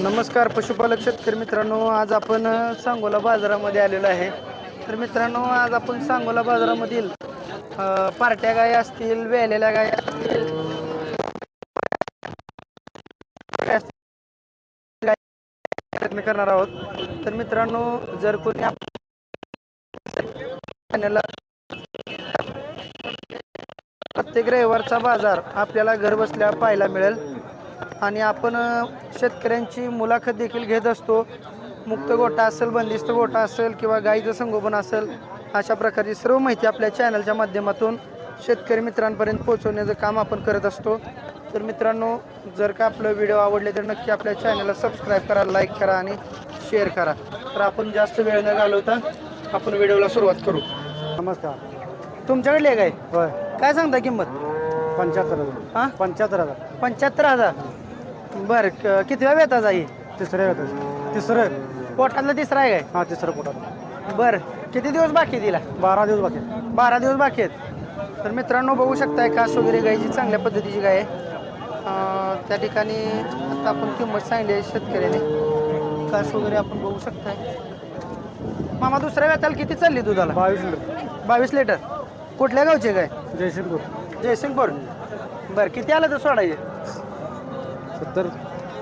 नमस्कार पशुपालक शेतकरी मित्रांनो आज आपण सांगोला बाजारामध्ये आलेलो आहे. तर मित्रांनो आज आपण सांगोला बाजारामधील पार्ट्या गाय असतील वेलेल्या गाय असतील प्रयत्न करणार आहोत. तर मित्रांनो जर कोणी प्रत्येक रविवारचा बाजार आपल्याला घर बसल्या पाहायला मिळेल. आणि आपण शेतकऱ्यांची मुलाखत देखील घेत असतो. मुक्त गोटा असेल बंदिस्त गोटा असेल किंवा गाईचं संगोपन असेल अशा प्रकारची सर्व माहिती आपल्या चॅनलच्या माध्यमातून शेतकरी मित्रांपर्यंत पोहोचवण्याचं काम आपण करत असतो. तर मित्रांनो जर का आपलं व्हिडिओ आवडले तर नक्की आपल्या चॅनलला सबस्क्राईब करा लाईक करा आणि शेअर करा. तर आपण जास्त वेळ न घालवता आपण व्हिडिओला सुरुवात करू. नमस्कार. तुमच्याकडली काय? होय. काय सांगता किंमत? पंच्याहत्तर हजार. हां? पंच्याहत्तर हजार. पंच्याहत्तर हजार. बरं क- कितव्या वेता जाई तिसरे होते तिसरं पोटातला तिसरा आहे हां तिसरं पोटात. काय बरं किती दिवस बाकी आहे तिला? बारा दिवस बाकी बारा दिवस बाकी आहेत. तर मित्रांनो बघू शकताय कास वगैरे गायची चांगल्या पद्धतीची गाय आहे. अं, त्या ठिकाणी आता आपण किंमत सांगली आहे शेतकऱ्याने. कास वगैरे आपण बघू शकताय. मामा दुसऱ्या वेताला किती चालली दुधाला? बावीस लिटर. बावीस लिटर. कुठल्या गावचे गाय? जयसिंगपूर. जयसिंगपूर. बरं किती आलं तर सोडायचे सत्तर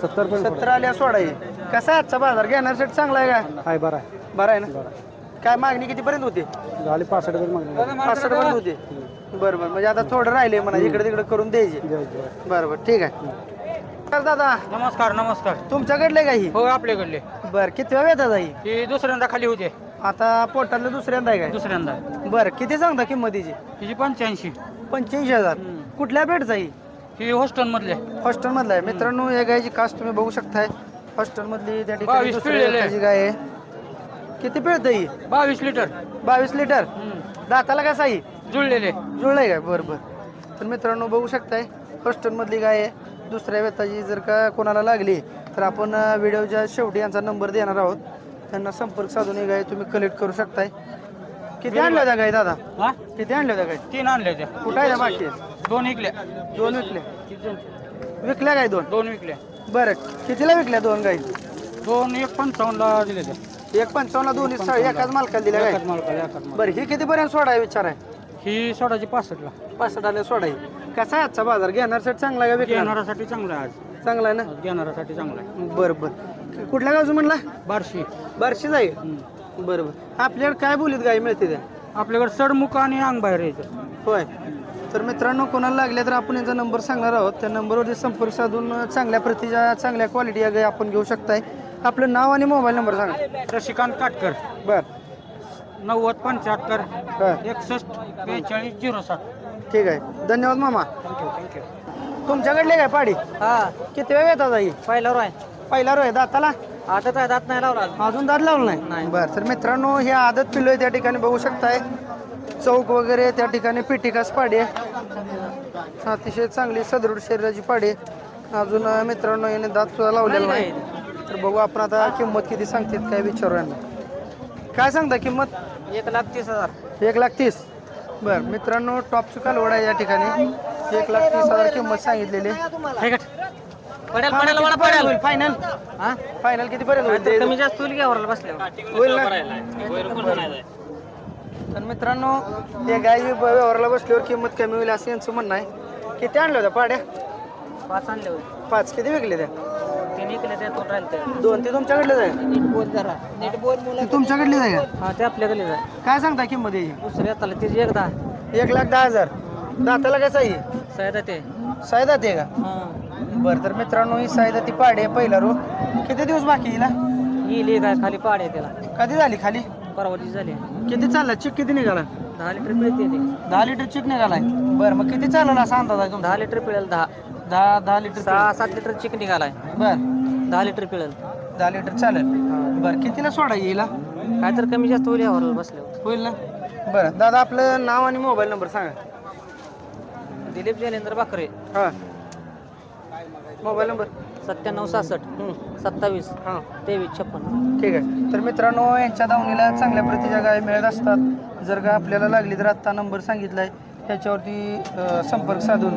सत्तर पण सत्तर आल्या कसा आहे आजचा बाजार? घेण्यासाठी चांगला आहे का? हाय बरं आहे. बरं आहे ना? बरं काय मागणी कितीपर्यंत होती? झाली पासष्ट पण मागणी. पासष्ट पर्यंत होती. बरं बरं. म्हणजे आता थोडं राहिले म्हणा इकडे तिकडे करून द्यायचे. बरं बरं. ठीक आहे. तर दादा. नमस्कार नमस्कार. तुमच्याकडले का ही? हो आपल्याकडले. बरं. किती वेळ येतात ही? ही दुसऱ्यांदा खाली होते. आता पोटातलं दुसऱ्यांदा आहे काय? दुसऱ्यांदा. बरं. किती सांगता किंमतीची? हिची पंच्याऐंशी. पंच्याऐंशी हजार. कुठल्या बेडचा ही? ही हॉस्टेल मधले हॉस्टेल मधला आहे. मित्रांनो या गायची कास तुम्ही बघू शकताय. हॉस्टेल मधली त्या ठिकाणी बावीस दुसऱ्या पिळलेले. वेताची गाय आहे. किती पिळत ही? बावीस लिटर. बावीस लिटर? दाताला कसा ही जुळलेले. जुळलंय काय बरं बरं. तर मित्रांनो बघू शकताय हॉस्टेलमधली गाय आहे. दुसऱ्या वेताची जर का कोणाला लागली तर आपण अं, व्हिडिओच्या शेवटी यांचा नंबर देणार आहोत. त्यांना संपर्क साधून ही गाय तुम्ही कलेक्ट करू शकताय. किती आणल्या होत्या गाय दादा? हा? किती आणल्या होत्या गाय? तीन आणले त्या. कुठं आहे त्या बाकी दोन विकल्या दोन विकल्या विकल्या गाय दोन? दोन विकल्या बरं. कितीला विकल्या दोन गाई? दोन एक पंचावन्नला दिले त्या एक पंचावन्न दोन्ही सा- एकाच मालकाला दिल्या एकाच मालकाला एकाच मालकाला. बरं ही कितीपर्यंत सोडाय विचार आहे ही सोडाची पासष्टला. पासष्ट आले सोडाय. कसा आहे आजचा बाजार? घेण्यासाठी चांगला आहे का विकणार? घेणारासाठी चांगला आहे आज. चांगला आहे ना? घेणारासाठी चांगला आहे. बरं बरं. कुठल्या गावचं म्हणला? बारशी. बारशी जाईल हम्म. बरं बरं. आपल्याकडे काय बोलीत गाय मिळते त्या? आपल्याकडे सडमुख आणि अंग बाहेर यायचं होय. तर मित्रांनो कोणाला लागल्या तर आपण यांचा नंबर सांगणार आहोत. त्या नंबरवरती संपर्क साधून चांगल्या प्रतीच्या चांगल्या क्वालिटी या गाय आपण घेऊ शकताय. आपलं नाव आणि मोबाईल नंबर सांगा. शशिकांत काटकर. बरं. नव्वद पंच्याहत्तर. एकसष्ट बेचाळीस झिरो सात. ठीक आहे. धन्यवाद मामा. थँक्यू थँक्यू तुमच्याकडले काय पाडी? हा. किती वेळ येतात आई? पहिला रोय. पहिला रोय दाताला? आता काय दात नाही लावला अजून दात लावलं नाही? नाही. बरं तर मित्रांनो हे आदत पिल्लो आहे त्या ठिकाणी बघू शकताय. चौक वगैरे त्या ठिकाणी पिटिकास पाडी आहे. अतिशय चांगली सदृढ शरीराची पाडी अजून मित्रांनो याने दात सुद्धा लावलेला नाही. तर बघू आपण आता किंमत किती सांगतात काय विचारू यांना. काय सांगता किंमत? एक लाख तीस हजार. एक लाख तीस. बरं मित्रांनो टॉपची कालवड आहे या ठिकाणी. एक लाख तीस हजार किंमत सांगितलेली पडेल पडेल मला पडेल? फायनल हा? फायनल किती पर्यंत होईल कमी जास्त होईल घ्यावर बसल्यावर? होईल ना? तर मित्रांनो या गाय व्यवहाराला बसल्यावर किंमत कमी होईल असं यांचं म्हणणं आहे. किती आणल्या होत्या पाड्या? पाच आणले होते पाच. किती विकले त्या? ते निघले ते तो राहिले दोन. ते तुमच्याकडलेच आहे? नीट बोल जरा. नीट बोल मुलं. ते तुमच्याकडलेच आहे का? हा ते आपल्याकडे जाय काय सांगता किंमत याची? दुसऱ्या हाताला तिची एकदा एक लाख दहा हजार. दाताला कसं आहे सह्यादा ते सायदात आहे का? हा. बरं तर मित्रांनो ही सायदाती पाडी आहे पहिला रो किती दिवस बाकी हिला? येईल काय खाली पाड त्याला. कधी झाली खाली? परवाची झाली. किती चालला? चिक किती निघाला? दहा लिटर पिळते ते. दहा लिटर चिक निघालाय? बरं मग किती चालला असा अंदाज आहे तुमचा? दहा लिटर पिळेल दहा. दहा दहा लिटर सहा सात लिटर चिक निघालाय. बरं. दहा लिटर पिळेल. दहा लिटर चालेल. बरं कितीला सोडा येईल? हा? काय तर कमी जास्त होईल यावर बसल्यावर होईल ना? बरं दादा आपलं नाव आणि मोबाईल नंबर सांगा. दिलीप जैनेंद्र बाकरे हां. Mobile number. सत्त्याण्णव सहासष्ट सत्तावीस हां. तेवीस छप्पन. ठीक आहे. तर मित्रांनो यांच्या दावणीला चांगल्या प्रतीच्या गाय मिळत असतात. जर का आपल्याला लागली तर आत्ता नंबर सांगितला आहे त्याच्यावरती अं, संपर्क साधून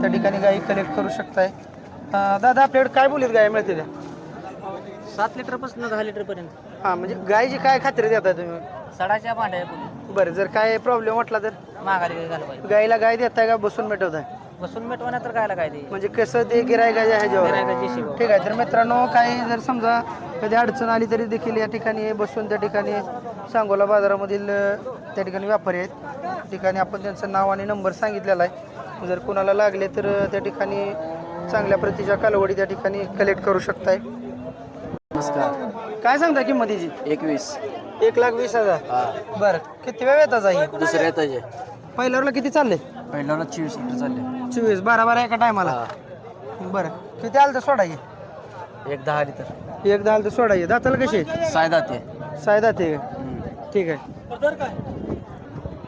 त्या ठिकाणी गाई कलेक्ट करू शकताय. अं, दादा आपल्याकडे काय बोलीत गाय मिळते त्या? सात लिटरपासून दहा लिटर पर्यंत हां म्हणजे गायची काय खात्री देता तुम्ही? सडाच्या भांड्या बोली. बरं जर काय प्रॉब्लेम वाटला तर? माघारी पाहिजे गायला गाय देताय का? बसून मिटवताय? बसून मिटवण्या तर कायला काय ते? म्हणजे कसं ते गिरायकाच्या ह्याच्यावर? शिवा. ठीक आहे तर मित्रांनो काही जर समजा कधी अडचण आली तरी देखील या ठिकाणी बसून त्या ठिकाणी सांगोला बाजारामधील अ, त्या ठिकाणी व्यापारी आहेत. त्या ठिकाणी आपण त्यांचं नाव आणि नंबर सांगितलेला आहे. जर कोणाला लागले तर अ, त्या ठिकाणी चांगल्या प्रतीच्या कालवडी त्या ठिकाणी कलेक्ट करू शकताय. नमस्कार. काय सांगता किंमतीची एकवीस. एक लाख वीस हजार. बरं किती वेळ येतात आहे दुसऱ्या येताचे. पहिल्यावरला किती चालले? पहिल्याला चोवीस लिटर चालले. चोवीस बारा बारा एका टायमाला. बरं. किती आलं तर सोडायचे एक दहा लिटर एक दहा आलं तर सोडायचे दाताला कसे सायदा ते सायदा ते ठीक आहे.